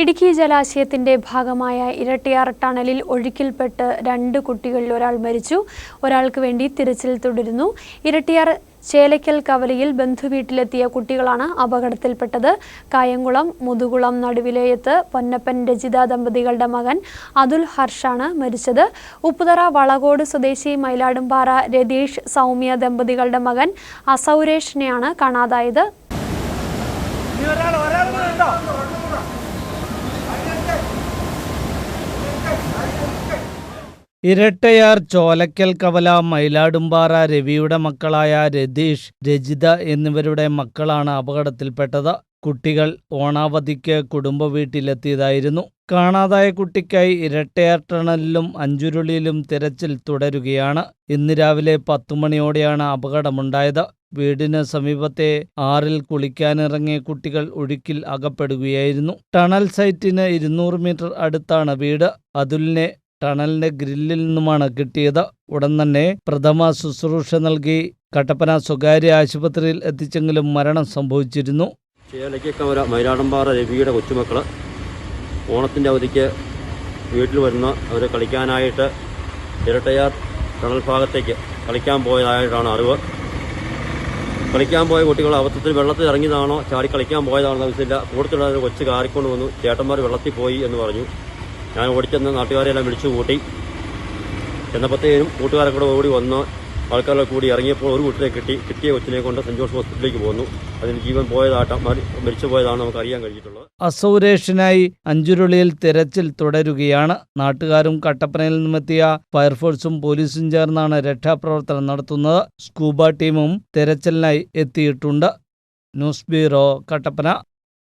ഇടുക്കി ജലാശയത്തിന്റെ ഭാഗമായ ഇരട്ടിയാർ ടണലിൽ ഒഴുക്കിൽപ്പെട്ട് രണ്ട് കുട്ടികളിൽ ഒരാൾ മരിച്ചു. ഒരാൾക്ക് വേണ്ടി തിരച്ചിൽ തുടരുന്നു. ഇരട്ടിയാർ ചേലയ്ക്കൽ കവലയിൽ ബന്ധുവീട്ടിലെത്തിയ കുട്ടികളാണ് അപകടത്തിൽപ്പെട്ടത്. കായംകുളം മുതുകുളം നടുവിലേയത്ത് പൊന്നപ്പൻ രജിത ദമ്പതികളുടെ മകൻ അതുൽ ഹർഷാണ് മരിച്ചത്. ഉപ്പുതറ വളകോട് സ്വദേശി മയിലാടുംപാറ രതീഷ് സൗമ്യ ദമ്പതികളുടെ മകൻ അസൗരേഷിനെയാണ് കാണാതായത് കൂടെ ഉണ്ടോ ഇരട്ടയാർ ചോലക്കൽ കവല മയിലാടുംപാറ രവിയുടെ മക്കളായ രതീഷ് രജിത എന്നിവരുടെ മക്കളാണ് അപകടത്തിൽപ്പെട്ടത്. കുട്ടികൾ ഓണാവധിക്ക് കുടുംബ വീട്ടിലെത്തിയതായിരുന്നു. കാണാതായ കുട്ടിക്കായി ഇരട്ടയാർ ടണലിലും അഞ്ചുരുളിയിലും തിരച്ചിൽ തുടരുകയാണ്. ഇന്ന് രാവിലെ പത്തു മണിയോടെയാണ് അപകടമുണ്ടായത്. വീടിന് സമീപത്തെ ആറിൽ കുളിക്കാനിറങ്ങിയ കുട്ടികൾ ഒഴുക്കിൽ അകപ്പെടുകയായിരുന്നു. ടണൽ സൈറ്റിന് ഇരുന്നൂറ് മീറ്റർ അടുത്താണ് വീട്. അതുലിനെ ടണലിന്റെ ഗ്രില്ലിൽ നിന്നുമാണ് കിട്ടിയത്. ഉടൻ തന്നെ പ്രഥമ ശുശ്രൂഷ നൽകി കട്ടപ്പന സ്വകാര്യ ആശുപത്രിയിൽ എത്തിച്ചെങ്കിലും മരണം സംഭവിച്ചിരുന്നു. ചേലക്കവര മൈലാടമ്പാറ രവിയുടെ കൊച്ചുമക്കൾ ഓണത്തിന്റെ അവധിക്ക് വീട്ടിൽ വരുന്ന അവർ കളിക്കാനായിട്ട് ഇരട്ടയാർ ടണൽ ഭാഗത്തേക്ക് കളിക്കാൻ പോയതായിട്ടാണ് അറിവ്. കളിക്കാൻ പോയ കുട്ടികൾ അബദ്ധത്തിൽ വെള്ളത്തിൽ ഇറങ്ങിയതാണോ? ചാടി കളിക്കാൻ പോയതാണോ എന്ന് മനസ്സില്ല കൂടുതലുള്ള കൊച്ചു കാറിക്കൊണ്ട് വന്നു. ചേട്ടന്മാർ വെള്ളത്തിൽ പോയി എന്ന് പറഞ്ഞു. ഞാൻ ഓടിച്ചെന്ന് നാട്ടുകാരെല്ലാം വിളിച്ചു കൂട്ടി. ചെന്നപ്പോഴത്തേനും കൂട്ടുകാരെ കൂടെ ഓടി വന്ന് ആൾക്കാരെ കൂടി ഇറങ്ങിയപ്പോൾ ഒരു കുട്ടിയെ കിട്ടി. കിട്ടിയ കൊച്ചിനെ കൊണ്ട് സെന്റ് ജോർജ് ഹോസ്പിറ്റലിലേക്ക് പോന്നു. അതിന് ജീവൻ പോയതാട്ടം മരി- മരിച്ചു പോയതാണ് നമുക്ക് അറിയാൻ കഴിഞ്ഞിട്ടുള്ളത്. അസൗരേഷനായി അഞ്ചുരുളിയിൽ തിരച്ചിൽ തുടരുകയാണ്. നാട്ടുകാരും കട്ടപ്പനയിൽ നിന്നെത്തിയ ഫയർഫോഴ്സും പോലീസും ചേർന്നാണ് രക്ഷാപ്രവർത്തനം നടത്തുന്നത്. സ്കൂബ ടീമും തിരച്ചിലിനായി എത്തിയിട്ടുണ്ട്. News bureau Kattappana.